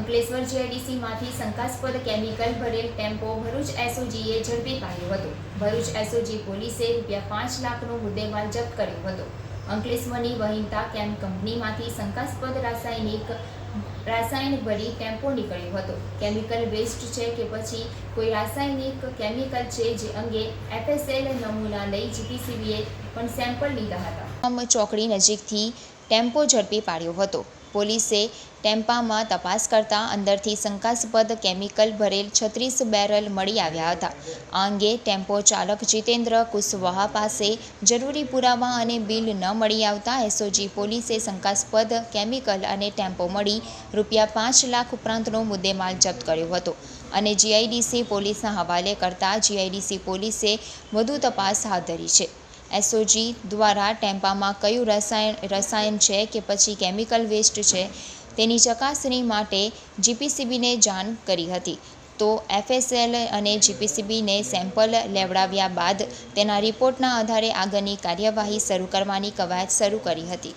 અંકલેશ્વર જીઆઈડીસીમાંથી શંકાસ્પદ કેમિકલ ભરેલ ટેમ્પો ભરૂચ એસઓજીએ ઝડપી પાડ્યો હતો. ભરૂચ એસઓજી પોલીસે રૂપિયા પાંચ લાખનો મુદ્દેમાલ જપ્ત કર્યો હતો. અંકલેશ્વરની વહિંતા કેમ કંપનીમાંથી શંકાસ્પદ રાસાયણિક રાસાયણિક ભરી ટેમ્પો નીકળ્યો હતો. કેમિકલ વેસ્ટ છે કે પછી કોઈ રાસાયણિક કેમિકલ છે જે અંગે એફએસએલ નમૂના લઈ જીપીસીબીએ પણ સેમ્પલ લીધા હતા. ચોકડી નજીકથી ટેમ્પો ઝડપી પાડ્યો હતો. પોલીસે ટેમ્પામાં તપાસ કરતા અંદરથી શંકાસ્પદ કેમિકલ ભરેલ છત્રીસ બેરલ મળી આવ્યા હતા. આ અંગે ટેમ્પો ચાલક જીતેન્દ્ર કુશવાહા પાસે જરૂરી પુરાવા અને બિલ ન મળી આવતા એસઓજી પોલીસે શંકાસ્પદ કેમિકલ અને ટેમ્પો મળી રૂપિયા પાંચ લાખ ઉપરાંતનો મુદ્દેમાલ જપ્ત કર્યો હતો અને જીઆઈડીસી પોલીસના હવાલે કરતા જીઆઈડીસી પોલીસે વધુ તપાસ હાથ ધરી છે. એસઓજી દ્વારા ટેમ્પામાં કયું રસાયણ રસાયણ છે કે પછી કેમિકલ વેસ્ટ છે, તેની ચકાસણી માટે જીપીસીબીને જાણ કરી હતી. તો એફએસએલ અને જીપીસીબીને સેમ્પલ લેવડાવ્યા બાદ તેના રિપોર્ટના આધારે આગળની કાર્યવાહી શરૂ કરવાની કવાયત શરૂ કરી હતી.